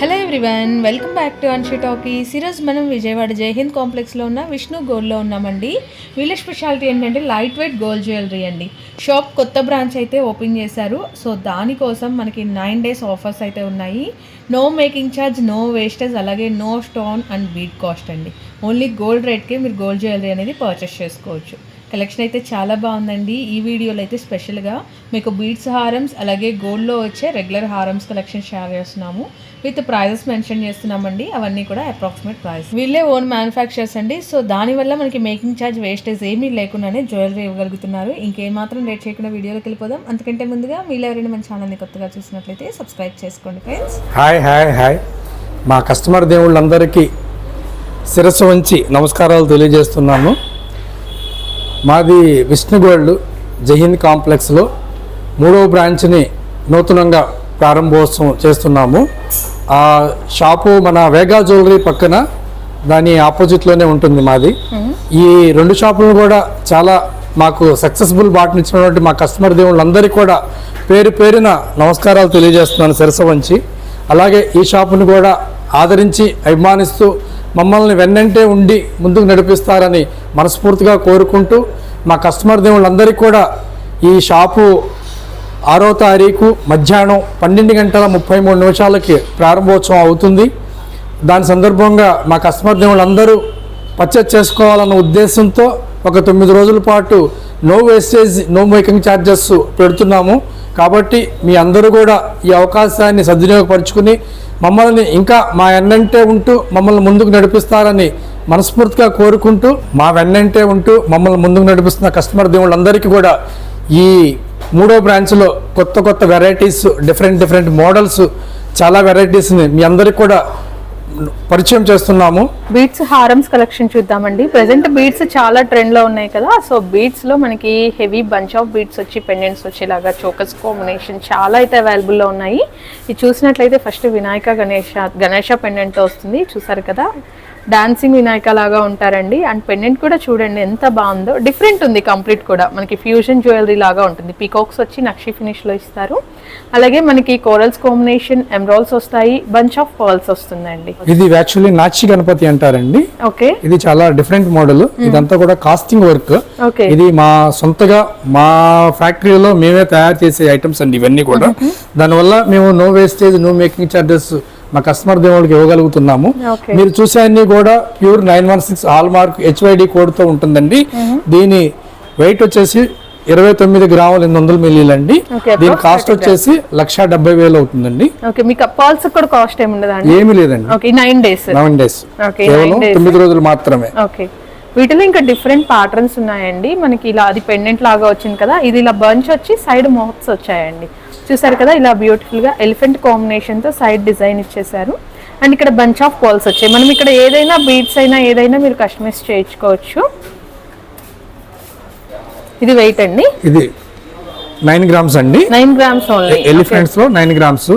Hello everyone welcome back to Anshi talkies ఈరోజు మనం విజయవాడ జైహింద్ కాంప్లెక్స్లో ఉన్న విష్ణు గోల్డ్లో ఉన్నామండి. వీళ్ళ స్పెషాలిటీ ఏంటంటే లైట్ వెయిట్ గోల్డ్ జ్యువెలరీ అండి. షాప్ కొత్త బ్రాంచ్ అయితే ఓపెన్ చేశారు. సో దానికోసం మనకి నైన్ డేస్ ఆఫర్స్ అయితే ఉన్నాయి. No making charge no wastage అలాగే no stone and bead cost అండి. ఓన్లీ గోల్డ్ రేట్కే మీరు గోల్డ్ జ్యువెలరీ అనేది పర్చేస్ చేసుకోవచ్చు. కలెక్షన్ అయితే చాలా బాగుందండి. ఈ వీడియోలో అయితే స్పెషల్గా మీకు బీడ్స్ హారమ్స్ అలాగే గోల్డ్లో వచ్చే రెగ్యులర్ హారమ్స్ కలెక్షన్ షేర్ చేస్తున్నాము. విత్ ప్రైజెస్ మెన్షన్ చేస్తున్నామండి. అవన్నీ కూడా అప్రాక్సిమేట్ ప్రైస్ వీళ్ళే ఓన్ మ్యానుఫ్యాక్చర్స్ అండి. సో దానివల్ల మనకి మేకింగ్ ఛార్జ్ వేస్టేజ్ ఏమీ లేకుండానే జ్యువెలరీ ఇవ్వగలుగుతున్నారు. ఇంకేమాత్రం లేట్ చేయకుండా వీడియోలోకి వెళ్ళిపోదాం. అందుకంటే ముందుగా మీరు ఎవరైనా మన ఛానల్ని కొత్తగా చూసినట్లయితే సబ్స్క్రైబ్ చేసుకోండి ఫ్రెండ్స్ హాయ్ హాయ్ హాయ్ మా కస్టమర్ దేవుళ్ళందరికీ శిరస్సు వంచి నమస్కారాలు తెలియజేస్తున్నాను. మాది విష్ణు గోల్డ్ జహింద్ కాంప్లెక్స్లో మూడవ బ్రాంచ్ని నూతనంగా ప్రారంభోత్సవం చేస్తున్నాము. ఆ షాపు మన వేగా జ్యువెలరీ పక్కన దాని ఆపోజిట్లోనే ఉంటుంది మాది. ఈ రెండు షాపులను కూడా చాలా మాకు సక్సెస్ఫుల్ బాటనిచ్చినటువంటి మా కస్టమర్ దేవుళ్ళందరికీ కూడా పేరు పేరున నమస్కారాలు తెలియజేస్తున్నాను సిరస వంచి. అలాగే ఈ షాపును కూడా ఆదరించి అభిమానిస్తూ మమ్మల్ని వెన్నంటే ఉండి ముందుకు నడిపిస్తారని మనస్ఫూర్తిగా కోరుకుంటూ మా కస్టమర్ దేవుళ్ళందరికీ కూడా ఈ షాపు ఆరో తారీఖు మధ్యాహ్నం పన్నెండు గంటల ముప్పై మూడు నిమిషాలకి ప్రారంభోత్సవం అవుతుంది. దాని సందర్భంగా మా కస్టమర్ దేవుళ్ళందరూ పర్చేజ్ చేసుకోవాలన్న ఉద్దేశంతో ఒక తొమ్మిది రోజుల పాటు no wastage no making charges పెడుతున్నాము. కాబట్టి మీ అందరూ కూడా ఈ అవకాశాన్ని సద్వినియోగపరుచుకుని మమ్మల్ని ఇంకా మా వెన్నంటే ఉంటూ మమ్మల్ని ముందుకు నడిపిస్తారని మనస్ఫూర్తిగా కోరుకుంటూ మా వెన్నంటే ఉంటూ మమ్మల్ని ముందుకు నడిపిస్తున్న కస్టమర్ దేవుళ్ళందరికీ కూడా ఈ మూడో బ్రాంచ్లో కొత్త కొత్త వెరైటీస్ డిఫరెంట్ డిఫరెంట్ మోడల్స్ చాలా వెరైటీస్ని మీ అందరికి కూడా పరిచయం చేస్తున్నాము. బీట్స్ హారమ్స్ కలెక్షన్ చూద్దామండి. ప్రెసెంట్ బీట్స్ చాలా ట్రెండ్లో ఉన్నాయి కదా సో బీట్స్లో మనకి హెవీ బంచ్ ఆఫ్ బీట్స్ వచ్చి పెండెంట్స్ వచ్చేలాగా చోకస్ కాంబినేషన్ చాలా అయితే అవైలబుల్లో ఉన్నాయి. ఇది చూసినట్లయితే ఫస్ట్ వినాయక గణేష గణేష పెండెంట్ వస్తుంది. చూసారు కదా? డాన్సింగ్ వినాయక లాగా ఉంటారండి. అండ్ పెండెంట్ కూడా చూడండి ఎంత బాగుందో. డిఫరెంట్ ఉంది కంప్లీట్ కూడా. మనకి ఫ్యూజన్ జ్యువెలరీ లాగా ఉంటుంది. పీకాక్స్ వచ్చి నక్షి ఫినిష్లో ఇస్తారు. అలాగే మనకి కోరల్స్ కాంబినేషన్ ఎమరాల్స్ వస్తాయి. బంచ్ ఆఫ్ పర్ల్స్ వస్తుందండి. ఇది యాక్చువల్లీ నాచి గణపతి అంటారండి. ఓకే ఇది చాలా డిఫరెంట్ మోడల్ ఇదంతా కూడా కాస్టింగ్ వర్క్ ఓకే ఇది మా సొంతగా మా ఫ్యాక్టరీలో మేమే తయారు చేసే ఐటమ్స్ అండి ఇవన్నీ కూడా. దానివల్ల మేము no wastage no making charges మా కస్టమర్ దేవుళ్ళకి ఇవ్వగలుగుతున్నాము. మీరు చూసే అన్ని కూడా pure nine one six hallmark HUID కోడ్తో ఉంటుందండి. దీని వెయిట్ వచ్చేసి ఇరవై తొమ్మిది గ్రాములు ఎనిమిది వందల మిల్లీలు అండి. దీని కాస్ట్ వచ్చేసి లక్ష డెబ్బై వేలు అవుతుందండి. ఓకే మీకు పర్ల్స్ కూడా కాస్ట్ ఏమి లేదండి. ఓకే నైన్ డేస్ కేవలం తొమ్మిది రోజులు మాత్రమే. ఓకే. వీటిలో ఇంకా డిఫరెంట్ ప్యాటర్న్స్ ఉన్నాయండి. మనకి ఇలా అది పెండెంట్ లాగా వచ్చింది కదా ఇది ఇలా బంచ్ వచ్చి సైడ్ మోత్స్ వచ్చాయండి. చూసారు కదా ఇలా బ్యూటిఫుల్గా ఎలిఫెంట్ కాంబినేషన్తో సైడ్ డిజైన్ ఇచ్చేసారు అండ్ ఇక్కడ బంచ్ ఆఫ్ పాల్స్ వచ్చాయి. మనం ఇక్కడ ఏదైనా బీడ్స్ అయినా ఏదైనా మీరు కస్టమైజ్ చేయించుకోవచ్చు. ఇది వెయిట్ అండి. ఇది నైన్ గ్రామ్స్ అండి. నైన్ గ్రామ్స్ ఎలిఫెంట్స్లో నైన్ గ్రామ్స్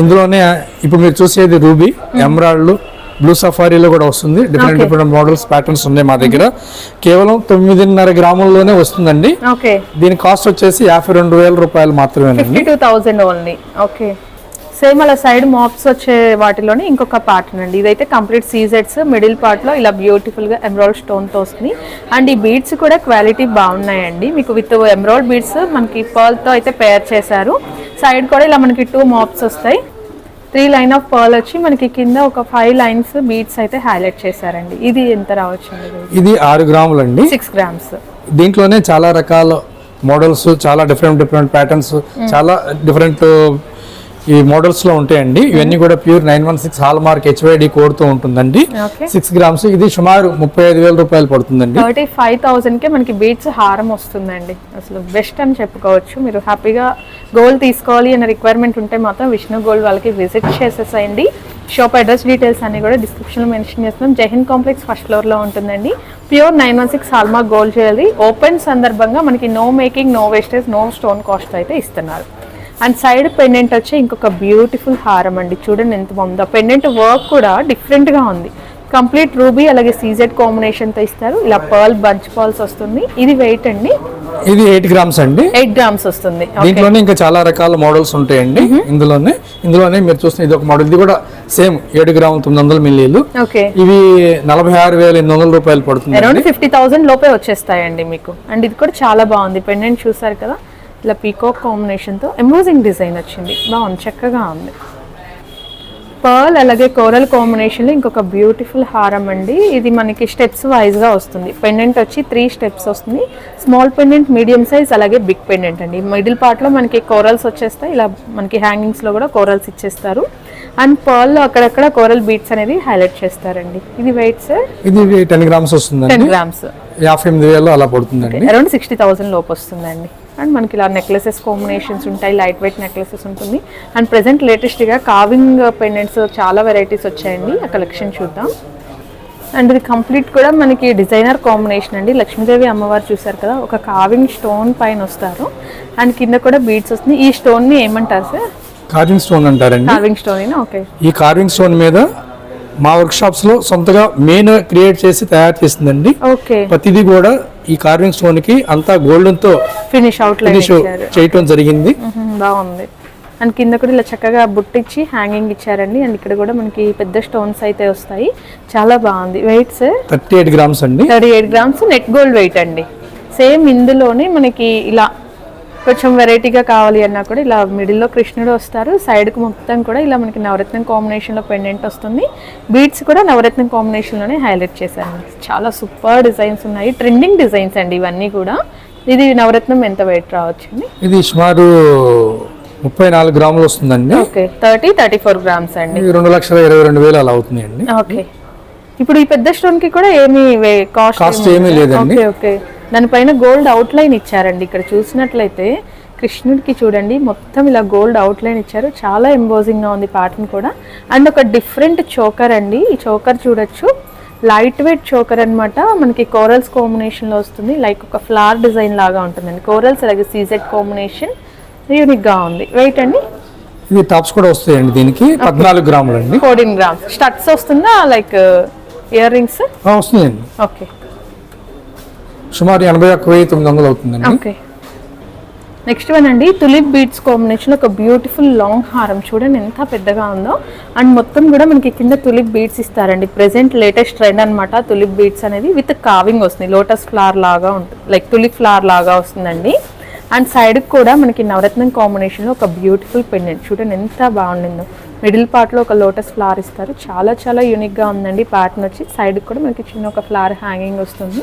ఇందులోనే ఇప్పుడు మీరు చూసేది రూబీ ఎమరాల్డ్ బ్లూ సఫారీలో కూడా వస్తుంది. డిఫరెంట్. డిఫరెంట్ మోడల్స్ ప్యాటర్న్స్ ఉన్నాయి మా దగ్గర. కేవలం తొమ్మిదిన్నర గ్రాముల్లోనే వస్తుందండి. ఓకే దీని కాస్ట్ వచ్చేసి యాభై రెండు వేల రూపాయలు మాత్రమేనండి. Fifty two thousand only okay same అలా సైడ్ మాప్స్ వచ్చే వాటిలోనే ఇంకొక పార్ట్ అండి. ఇదైతే కంప్లీట్ సీజెట్స్ మిడిల్ పార్ట్లో ఇలా బ్యూటిఫుల్గా ఎమరాల్డ్ స్టోన్తో వస్తుంది. అండ్ ఈ బీడ్స్ కూడా క్వాలిటీ బాగున్నాయండి. మీకు విత్ ఎమరాల్డ్ బీడ్స్ మనకి పర్ల్తో అయితే పేర్ చేశారు. సైడ్ కూడా ఇలా మనకి టూ మాప్స్ వస్తాయి. త్రీ లైన్ ఆఫ్ పర్ల్ వచ్చి మనకి కింద ఒక ఫైవ్ లైన్స్ బీడ్స్ అయితే హైలైట్ చేశారండి. ఇది ఎంత రావచ్చండి ఇది? ఆరు గ్రాములు అండి సిక్స్ గ్రామ్స్. దీంట్లోనే చాలా రకాల మోడల్స్ చాలా డిఫరెంట్ డిఫరెంట్ ప్యాటర్న్స్ చాలా డిఫరెంట్ ఈ మోడల్స్లో ఉంటాయండి. ఇవన్నీ కూడా pure nine one six hallmark HUID కోడ్తో ఉంటుందండి. సిక్స్ గ్రామ్స్ ఇది సుమారు ముప్పై ఐదు వేల రూపాయలు పడుతుందండి. థర్టీ ఫైవ్ థౌసండ్కే మనకి బీట్స్ హారం వస్తుందండి. అసలు బెస్ట్ అని చెప్పుకోవచ్చు. మీరు హ్యాపీగా గోల్డ్ తీసుకోవాలి అనే రిక్వైర్మెంట్ ఉంటే మాత్రం విష్ణు గోల్డ్ వాళ్ళకి విజిట్ చేసేసేయండి. షాప్ అడ్రస్ డీటెయిల్స్ అన్ని కూడా డిస్క్రిప్షన్లో మెన్షన్ చేస్తున్నాం. జైహింద్ కాంప్లెక్స్ ఫస్ట్ ఫ్లోర్లో ఉంటుందండి. Pure nine one six hallmark gold jewellery. Open సందర్భంగా మనకి no making no wastage no stone cost అయితే ఇస్తున్నారు. అండ్ సైడ్ పెండెంట్ వచ్చి ఇంకొక బ్యూటిఫుల్ హారం అండి. చూడండి ఎంత బాగుందో. పెండెంట్ వర్క్ కూడా డిఫరెంట్గా ఉంది. కంప్లీట్ రూబీ అలాగే సీజెడ్ కాంబినేషన్తో ఇస్తారు. ఇలా పర్ల్ బంచ్ పర్ల్స్ వస్తుంది. ఇది వెయిట్ అండి. ఇది ఎయిట్ గ్రామ్స్ అండి. ఎయిట్ గ్రామ్స్ వస్తుంది. దీంట్లోనే ఇంకా చాలా రకాల మోడల్స్ ఉంటాయండి. ఇందులోనే ఇందులోనే మీరు చూస్తున్న ఇది ఒక మోడల్. ఇది కూడా సేమ్ ఏడు గ్రాముల తొమ్మిది వందల మిల్లీలు. ఓకే ఇవి నలభై ఆరు వేల ఎనిమిది వందల రూపాయలు పడుతుంది అరౌండ్ ఫిఫ్టీ థౌసండ్ లోపే వచ్చేస్తాయండి మీకు. అండ్ ఇది కూడా చాలా బాగుంది. పెండెంట్ చూసారు కదా? ఇలా పీకాక్ కాంబినేషన్తో ఎంబోజింగ్ డిజైన్ వచ్చింది. బాగుంది చక్కగా ఉంది. పర్ల్ అలాగే కోరల్ కాంబినేషన్లో ఇంకొక బ్యూటిఫుల్ హారం అండి. ఇది మనకి స్టెప్స్ వైజ్గా వస్తుంది. పెండెంట్ వచ్చి త్రీ స్టెప్స్ వస్తుంది. స్మాల్ పెండెంట్ మీడియం సైజ్ అలాగే బిగ్ పెండెంట్ అండి. మిడిల్ పార్ట్లో మనకి కోరల్స్ వచ్చేస్తాయి. ఇలా మనకి హ్యాంగింగ్స్లో కూడా కోరల్స్ ఇచ్చేస్తారు. అండ్ పర్ల్లో అక్కడక్కడ కోరల్ బీట్స్ అనేది హైలైట్ చేస్తారండి. ఇది వెయిట్ సార్ ఇది టెన్ గ్రామ్స్ టెన్ వస్తుందండి గ్రామ్స్ యాభై ఎనిమిది వేలు అలా పడుతుందండి. అరౌండ్ సిక్స్టీ థౌసండ్ లోపు వస్తుందండి. అండ్ మనకి ఇలా నెక్లెసెస్ కాంబినేషన్స్ ఉంటాయి లైట్ వెయిట్ నెక్లెసెస్ ఉంటుంది. అండ్ ప్రెసెంట్ లేటెస్ట్గా కావింగ్ పెండెంట్స్ చాలా వెరైటీస్ వచ్చాయండి. ఆ కలెక్షన్ చూద్దాం. అండ్ ఇది కంప్లీట్ కూడా మనకి డిజైనర్ కాంబినేషన్ అండి. లక్ష్మీదేవి అమ్మవారు చూసారు కదా ఒక కావింగ్ స్టోన్ పైన వస్తారు. అండ్ కింద కూడా బీడ్స్ వస్తుంది. ఈ స్టోన్ని ఏమంటారు సార్? కార్వింగ్ స్టోన్ అంటారండి. కావింగ్ స్టోన్ ఓకే ఈ కార్వింగ్ స్టోన్ మీద మా వర్క్ షాప్స్లో సొంతగా మెయిన్ క్రియేట్ చేసి తయారు చేసిందండి. ఓకే. ప్రతిదీ కూడా ఈ కార్వింగ్ స్టోన్కి అంతా గోల్డెన్తో ఫినిష్ అవుట్ ఫినిష్ చేయటం జరిగింది. బాగుంది. అండ్ కింద కూడా ఇలా చక్కగా బుట్టిచ్చి హ్యాంగింగ్ ఇచ్చారండి. అండ్ ఇక్కడ కూడా మనకి పెద్ద స్టోన్స్ అయితే వస్తాయి. చాలా బాగుంది. Weight sir thirty eight grams అండి. Thirty eight grams net gold weight అండి. సేమ్ ఇందులోనే మనకి ఇలా కొంచెం వెరైటీగా కావాలి అన్నా కూడా ఇలా మిడిల్లో కృష్ణుడు వస్తారు. సైడ్కి మొత్తం కూడా ఇలా మనకి నవరత్నం కాంబినేషన్లో పెండెంట్ వస్తుంది. బీడ్స్ కూడా నవరత్నం కాంబినేషన్లోనే హైలైట్ చేశారు చాలా సూపర్ డిజైన్స్ ఉన్నాయి. ట్రెండింగ్ డిజైన్స్ అండి ఇవన్నీ కూడా. ఇది నవరత్నం ఎంత వెయిట్ రావచ్చు అండి? ఇది సుమారు ముప్పై నాలుగు గ్రాములు వస్తుందండి. Okay thirty thirty four grams అండి రెండు లక్షల ఇరవై రెండు వేలు అలా అవుతుందండి ఓకే ఇప్పుడు ఈ పెద్ద స్టోన్కి కూడా ఏమి కాస్ట్ Cost ఏమీ లేదండి. ఓకే ఓకే దానిపైన గోల్డ్ అవుట్ లైన్ ఇచ్చారండి. ఇక్కడ చూసినట్లయితే కృష్ణుడికి చూడండి మొత్తం ఇలా గోల్డ్ అవుట్ లైన్ ఇచ్చారు. చాలా ఎంబోజింగ్గా ఉంది ప్యాటర్న్ కూడా. అండ్ ఒక డిఫరెంట్ చోకర్ అండి. ఈ చోకర్ చూడొచ్చు. లైట్ వెయిట్ చోకర్ అన్నమాట. మనకి కోరల్స్ కాంబినేషన్లో వస్తుంది. లైక్ ఒక ఫ్లవర్ డిజైన్ లాగా ఉంటుందండి. కోరల్స్ అలాగే సీజెడ్ కాంబినేషన్ యూనిక్గా ఉంది. వెయిట్ అండి? ఇది టాప్స్ కూడా వస్తాయండి దీనికి. పద్నాలుగు గ్రాములు అండి ఫోర్టీన్ గ్రామ్స్ స్టడ్స్ వస్తుందా లైక్ ఇయర్ రింగ్స్ వస్తుందండి ఓకే సుమారు ఎనభై ఒక్క వెయ్యి తొమ్మిది వందలు అవుతుందండి. నెక్స్ట్ వన్ అండి తులిప్ బీడ్స్ కాంబినేషన్ ఒక బ్యూటిఫుల్ లాంగ్ హారం. చూడండి ఎంత పెద్దగా ఉందో. అండ్ మొత్తం కూడా మనకి కింద తులిప్ బీడ్స్ ఇస్తారండి. ప్రెసెంట్ లేటెస్ట్ ట్రెండ్ అన్నమాట తులిప్ బీడ్స్ అనేది విత్ కావింగ్ వస్తుంది. లోటస్ ఫ్లవర్ లాగా ఉంటుంది లైక్ తులిప్ ఫ్లవర్ లాగా వస్తుందండి. అండ్ సైడ్కి కూడా మనకి నవరత్నం కాంబినేషన్లో ఒక బ్యూటిఫుల్ పెండెంట్ చూడండి ఎంత బాగుండిందో. మిడిల్ పార్ట్లో ఒక లోటస్ ఫ్లవర్ ఇస్తారు. చాలా చాలా యూనిక్గా ఉందండి. ప్యాటర్న్ వచ్చి సైడ్కి కూడా మనకి చిన్న ఒక ఫ్లవర్ హ్యాంగింగ్ వస్తుంది.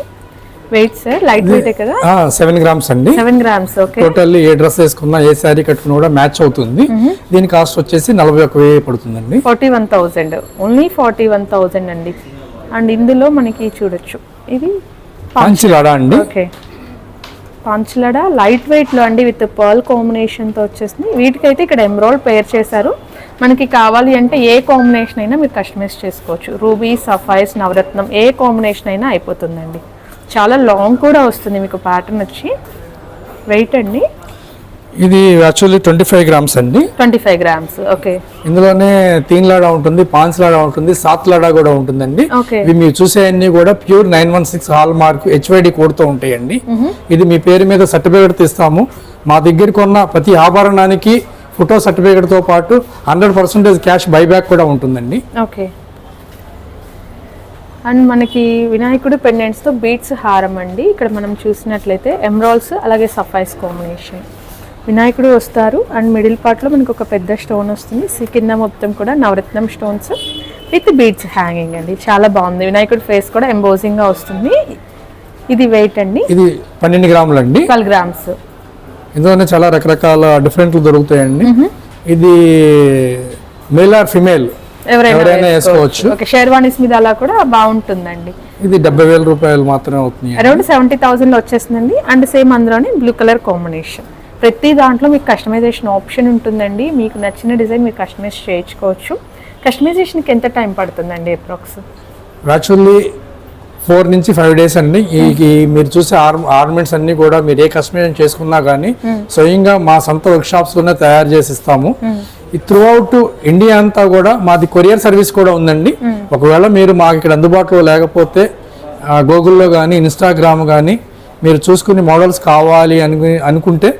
వెయిట్ సార్ లైట్ వెయిటే కదా? సెవెన్ గ్రామ్స్ అండి. సెవెన్ గ్రామ్స్ ఓకే టోటల్ ఏ డ్రెస్ వేసుకున్నా ఏ శారీ కట్టుకున్నా కూడా మ్యాచ్ అవుతుంది. దీని కాస్ట్ వచ్చేసి నలభై ఒక్క వెయ్యి పడుతుందండి. Forty one thousand only forty one thousand అండి. అండ్ ఇందులో మనకి చూడొచ్చు. ఇది పాంచిలాడా అండి. ఓకే పాంచులడ లైట్ వెయిట్లో అండి విత్ పర్ల్ కాంబినేషన్తో వచ్చేసింది. వీటికైతే ఇక్కడ ఎమ్రాల్డ్ పేర్ చేశారు. మనకి కావాలి అంటే ఏ కాంబినేషన్ అయినా మీరు కస్టమైజ్ చేసుకోవచ్చు. రూబీ సఫైస్ నవరత్నం ఏ కాంబినేషన్ అయినా అయిపోతుందండి. చాలా లాంగ్ కూడా వస్తుంది మీకు ప్యాటర్న్ వచ్చి. వెయిట్ అండి? ఇది యాక్చువల్లీ ట్వంటీ ఫైవ్ గ్రామ్స్ అండి. ట్వంటీ ఫైవ్ గ్రామ్స్ ఓకే ఇందులోనే తీన్ లాడా ఉంటుంది పాన్స్ లాడా ఉంటుంది సాత్ లాడా కూడా ఉంటుందండి. ఇవి మీరు చూసేవన్నీ కూడా pure nine one six hallmark HUID కోడ్తో ఉంటాయండి. ఇది మీ పేరు మీద సర్టిఫికేట్ తీస్తాము. మా దగ్గరికి ఉన్న ప్రతి ఆభరణానికి ఫోటో సర్టిఫికేట్తో పాటు హండ్రెడ్ పర్సెంటేజ్ క్యాష్ బైబ్యాక్ కూడా ఉంటుందండి. ఓకే అండ్ మనకి వినాయకుడు పెండెంట్స్తో బీట్స్ హారం అండి ఇక్కడ మనం చూసినట్లయితే ఎమ్రాల్స్ అలాగే సఫైస్ కాంబినేషన్ వినాయకుడు వస్తారు. అండ్ మిడిల్ పార్ట్లో మనకు ఒక పెద్ద స్టోన్ వస్తుంది. సి- కింద మొత్తం కూడా నవరత్నం స్టోన్స్ విత్ బీట్స్ హ్యాంగింగ్ అండి. చాలా బాగుంది. వినాయకుడు ఫేస్ కూడా ఎంబోజింగ్గా వస్తుంది. ఇది వెయిట్ అండి. ఇది పన్నెండు గ్రాములు అండి. ట్వెల్వ్ గ్రామ్స్ ఇందులోనే చాలా రకరకాల డిఫరెంట్లు దొరుకుతాయండి. ఇది మేల్ ఆర్ ఫిమేల్ ఎవరైనా వేసుకోవచ్చు. షేర్వానీస్ మీద అలా కూడా బాగుంటుందండి. ఇది డెబ్బై వేల రూపాయలు మాత్రమే అవుతుంది అరౌండ్ సెవెంటీ థౌసండ్లో వచ్చేస్తుందండి. అండ్ సేమ్ అందులోనే బ్లూ కలర్ కాంబినేషన్. ప్రతి దాంట్లో మీకు కస్టమైజేషన్ ఆప్షన్ ఉంటుందండి. మీకు నచ్చిన డిజైన్ మీరు కస్టమైజ్ చేయించుకోవచ్చు. కస్టమైజేషన్కి ఎంత టైం పడుతుందండి అప్రాక్స్? యాక్చువల్లీ ఫోర్ నుంచి ఫైవ్ డేస్ అండి. ఈ ఈ మీరు చూసే ఆర్ ఆర్నమెంట్స్ అన్ని కూడా మీరు ఏ కస్టమైజేషన్ చేసుకున్నా కానీ స్వయంగా మా సొంత వర్క్ షాప్స్లోనే తయారు చేసి ఇస్తాము. ఈ త్రూ అవుట్ ఇండియా అంతా కూడా మాది కొరియర్ సర్వీస్ కూడా ఉందండి. ఒకవేళ మీరు మాకు ఇక్కడ అందుబాటులో లేకపోతే గూగుల్లో కానీ ఇన్స్టాగ్రామ్ కానీ మీరు చూసుకుని మోడల్స్ కావాలి అని అనుకుంటే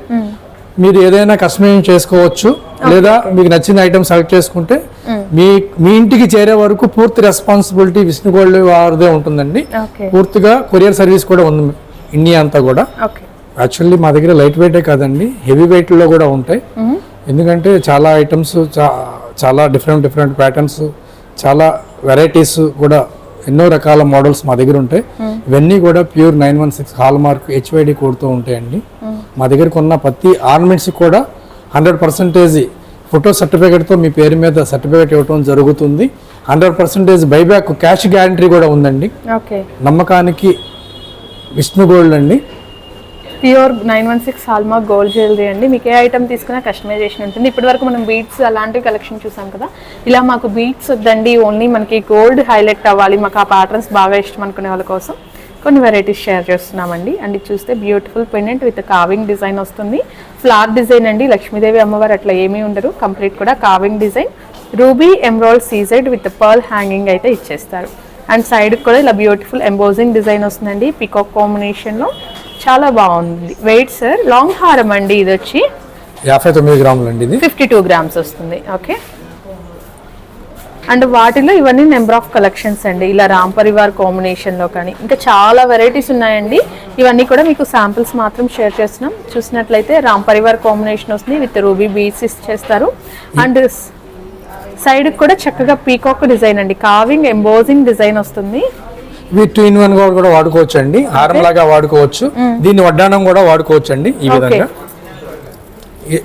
మీరు ఏదైనా కస్టమైజ్ చేసుకోవచ్చు. లేదా మీకు నచ్చిన ఐటమ్ సెలెక్ట్ చేసుకుంటే మీ మీ ఇంటికి చేరే వరకు పూర్తి రెస్పాన్సిబిలిటీ విష్ణు గోల్డ్ వారిదే ఉంటుందండి. పూర్తిగా కొరియర్ సర్వీస్ కూడా ఉంది ఇండియా అంతా కూడా. యాక్చువల్లీ మా దగ్గర లైట్ వెయిటే కాదండి. హెవీ వెయిట్లో కూడా ఉంటాయి. ఎందుకంటే చాలా ఐటమ్స్ చాలా డిఫరెంట్ డిఫరెంట్ ప్యాటర్న్స్ చాలా వెరైటీస్ కూడా ఎన్నో రకాల మోడల్స్ మా దగ్గర ఉంటాయి. ఇవన్నీ కూడా pure nine one six hall mark HUID కోడ్తో ఉంటాయండి. మా దగ్గర కొన్న ప్రతి ఆర్నమెంట్స్ కూడా హండ్రెడ్ పర్సెంటేజ్ ఫోటో సర్టిఫికేట్తో మీ పేరు మీద సర్టిఫికేట్ ఇవ్వడం జరుగుతుంది. Hundred percentage buyback cash guarantee కూడా ఉందండి. నమ్మకానికి విష్ణు గోల్డ్ అండి. Pure nine one six hallmark gold jewellery అండి. మీకు ఏ ఐటమ్ తీసుకున్నా కస్టమైజేషన్ ఉంటుంది. ఇప్పటివరకు మనం బీట్స్ అలాంటి కలెక్షన్ చూసాం కదా. ఇలా మాకు బీట్స్ వద్దండి ఓన్లీ మనకి గోల్డ్ హైలైట్ అవ్వాలి. మాకు ఆ ప్యాటర్న్స్ బాగా ఇష్టం అనుకునే వాళ్ళ కోసం కొన్ని వెరైటీస్ షేర్ చేస్తున్నామండి. అండ్ ఇది చూస్తే beautiful pendant with carving design వస్తుంది. ఫ్లవర్ డిజైన్ అండి. లక్ష్మీదేవి అమ్మవారు అట్లా ఏమీ ఉండరు. కంప్లీట్ కూడా carving design ruby emerald CZ with pearl hanging అయితే ఇచ్చేస్తారు. అండ్ సైడ్కి కూడా ఇలా బ్యూటిఫుల్ ఎంబోజింగ్ డిజైన్ వస్తుందండి. పికాక్ కాంబినేషన్లో చాలా బాగుంది. వెయిట్ సార్ లాంగ్ హారం అండి ఇది వచ్చి? యాభై తొమ్మిది గ్రాములు అండి ఇది. ఫిఫ్టీ టూ గ్రామ్స్ వస్తుంది. ఓకే అండ్ వాటిలో ఇవన్నీ నెంబర్ ఆఫ్ కలెక్షన్స్ అండి. ఇలా రామ్ పరివార్ కాంబినేషన్లో కానీ. ఇంకా చాలా వెరైటీస్ ఉన్నాయండి. ఇవన్నీ కూడా మీకు శాంపిల్స్ మాత్రం షేర్ చేస్తున్నాం. చూసినట్లయితే రామ్ పరివార్ కాంబినేషన్ వస్తుంది. విత్ రూబీ బీట్స్ చేస్తారు. అండ్ సైడ్ కూడా చక్కగా పీకాక్ డిజైన్ అండి. కావింగ్ ఎంబోజింగ్ డిజైన్ వస్తుంది. ఇవి టూ ఇన్ వన్ కూడా వాడుకోవచ్చు అండి హారం లాగా వాడుకోవచ్చు. దీన్ని వడ్డానం కూడా వాడుకోవచ్చు అండి ఈ విధంగా.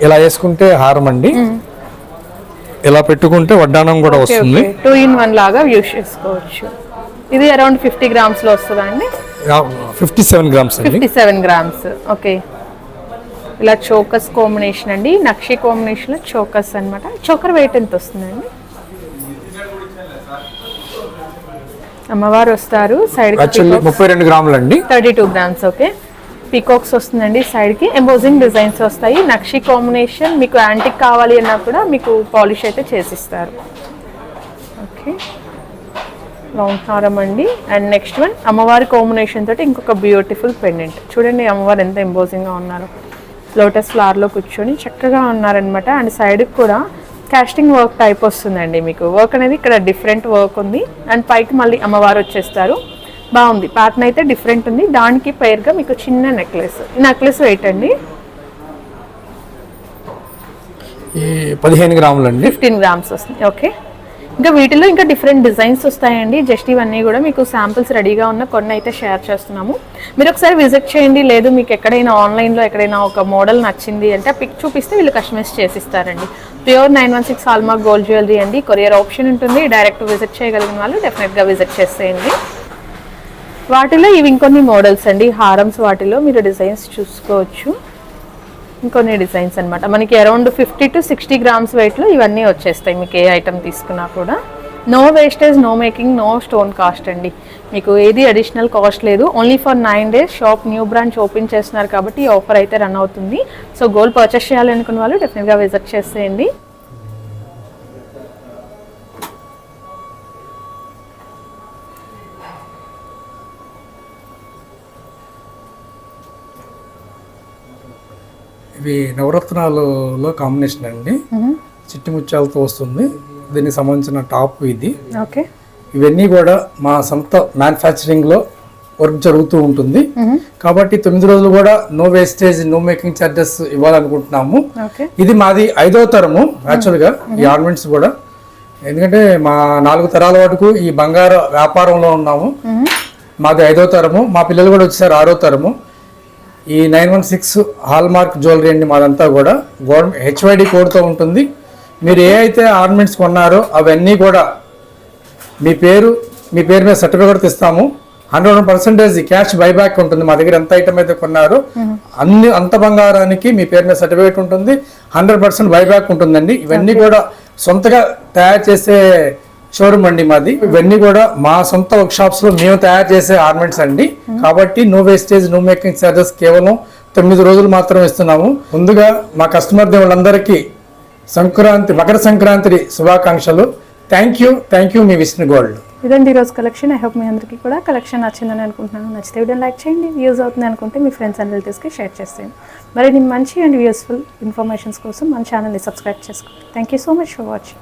ఇలా వేసుకుంటే హారం అండి. ఇలా పెట్టుకుంటే వడ్డానం కూడా వస్తుంది. టూ ఇన్ వన్ లాగా యూస్ చేసుకోవచ్చు. ఇది అరౌండ్ ఫిఫ్టీ గ్రామ్స్లో వస్తుందా అండి? Fifty seven grams fifty seven grams. Okay. ఇలా చోకస్ కాంబినేషన్ అండి. నక్షి కాంబినేషన్లో చోకస్ అన్నమాట. చోకర్ వెయిట్ ఎంత వస్తుందండి? అమ్మవారు వస్తారు. సైడ్ ముప్పై రెండు గ్రాములు అండి thirty two grams okay peacocks వస్తుందండి సైడ్కి. ఎంబోజింగ్ డిజైన్స్ వస్తాయి. నక్షి కాంబినేషన్ మీకు యాంటిక్ కావాలి అన్నా కూడా మీకు పాలిష్ అయితే చేసిస్తారు. ఓకే లాంగ్ హారం అండి. అండ్ నెక్స్ట్ వన్ అమ్మవారి కాంబినేషన్ తోటి ఇంకొక బ్యూటిఫుల్ పెండెంట్ చూడండి అమ్మవారు ఎంత ఎంబోజింగ్గా ఉన్నారు. లోటస్ ఫ్లవర్లో కూర్చొని చక్కగా ఉన్నారనమాట అండ్ సైడ్కి కూడా కాస్టింగ్ వర్క్ టైప్ వస్తుందండి మీకు. వర్క్ అనేది ఇక్కడ డిఫరెంట్ వర్క్ ఉంది. అండ్ పైకి మళ్ళీ అమ్మవారు వచ్చేస్తారు. బాగుంది. ప్యాటర్న్ అయితే డిఫరెంట్ ఉంది. దానికి పేరుగా మీకు చిన్న నెక్లెస్ నెక్లెస్ వెయిట్ అండి? పదిహేను గ్రాములు అండి. ఫిఫ్టీన్ గ్రామ్స్ వస్తుంది. ఓకే ఇంకా వీటిలో ఇంకా డిఫరెంట్ డిజైన్స్ వస్తాయండి. జస్ట్ ఇవన్నీ కూడా మీకు శాంపిల్స్ రెడీగా ఉన్న కొన్ని అయితే షేర్ చేస్తున్నాము. మీరు ఒకసారి విజిట్ చేయండి. లేదు మీకు ఎక్కడైనా ఆన్లైన్లో ఎక్కడైనా ఒక మోడల్ నచ్చింది అంటే పిక్ చూపిస్తే వీళ్ళు customize చేసిస్తారండి pure nine one six hallmark gold jewellery అండి. కొరియర్ ఆప్షన్ ఉంటుంది. డైరెక్ట్ విజిట్ చేయగలిగిన వాళ్ళు డెఫినెట్గా విజిట్ చేసేయండి. వాటిలో ఇవి ఇంకొన్ని మోడల్స్ అండి. హారమ్స్ వాటిలో మీరు డిజైన్స్ చూసుకోవచ్చు. ఇంకొన్ని డిజైన్స్ అన్నమాట. మనకి around fifty to sixty grams వెయిట్లో ఇవన్నీ వచ్చేస్తాయి. మీకు ఏ ఐటమ్ తీసుకున్నా కూడా. No wastage no making no stone cost అండి. మీకు ఏది అడిషనల్ కాస్ట్ లేదు. Only for nine days shop new branch open చేస్తున్నారు కాబట్టి ఈ ఆఫర్ అయితే రన్ అవుతుంది. సో గోల్డ్ పర్చేస్ చేయాలనుకున్న వాళ్ళు డెఫినెట్గా విజిట్ చేసేయండి. ఇవి నవరత్నాలలో కాంబినేషన్ అండి. చిట్టి ముత్యాలతో వస్తుంది. దీనికి సంబంధించిన టాప్ ఇది. ఓకే. ఇవన్నీ కూడా మా సొంత మ్యానుఫ్యాక్చరింగ్లో వర్క్ జరుగుతూ ఉంటుంది. కాబట్టి తొమ్మిది రోజులు కూడా no wastage no making charges ఇవ్వాలనుకుంటున్నాము. ఇది మాది ఐదో తరము యాక్చువల్గా ఈ ఆర్నమెంట్స్ కూడా. ఎందుకంటే మా నాలుగు తరాల వరకు ఈ బంగారు వ్యాపారంలో ఉన్నాము. మాది ఐదో తరము మా పిల్లలు కూడా వచ్చేసారు ఆరో తరము. ఈ nine one six hallmark jewellery అండి మాదంతా కూడా. గవర్నమెంట్ హెచ్వైడి కోడ్తో ఉంటుంది. మీరు ఏ అయితే ఆర్నమెంట్స్ కొన్నారో అవన్నీ కూడా మీ పేరు మీ పేరు మీద సర్టిఫికేట్ ఇస్తాము హండ్రెడ్ పర్సెంటేజ్ క్యాష్ బైబ్యాక్ ఉంటుంది. మా దగ్గర ఎంత ఐటమ్ అయితే కొన్నారో అన్ని అంత బంగారానికి మీ పేరు మీద సర్టిఫికేట్ ఉంటుంది. హండ్రెడ్ పర్సెంట్ బైబ్యాక్ ఉంటుందండి. ఇవన్నీ కూడా సొంతగా తయారు చేసే షోరూమ్ అండి మాది. ఇవన్నీ కూడా మా సొంత వర్క్ షాప్స్లో మేము తయారు చేసే ఆర్నమెంట్స్ అండి. కాబట్టి no wastage no making charges కేవలం తొమ్మిది రోజులు మాత్రం ఇస్తున్నాము. ముందుగా మా కస్టమర్ దేవుళ్ళందరికీ సంక్రాంతి మకర సంక్రాంతి శుభాకాంక్షలు. థ్యాంక్ యూ థ్యాంక్ యూ మీ విష్ణు గోల్డ్. ఇదండి ఈరోజు కలెక్షన్. ఐ హోప్ మీ అందరికీ కూడా కలెక్షన్ నచ్చిందని అనుకుంటున్నాను. నచ్చితే వీడియో లైక్ చేయండి యూజ్ అవుతుంది అనుకుంటే మీ ఫ్రెండ్స్ అండ్ రిలేటివ్స్కి షేర్ చేసేయండి. మరి నేను మంచి అండ్ యూస్ఫుల్ ఇన్ఫర్మేషన్స్ కోసం మన ఛానల్ని సబ్స్క్రైబ్ చేసుకోండి. Thank you so much for watching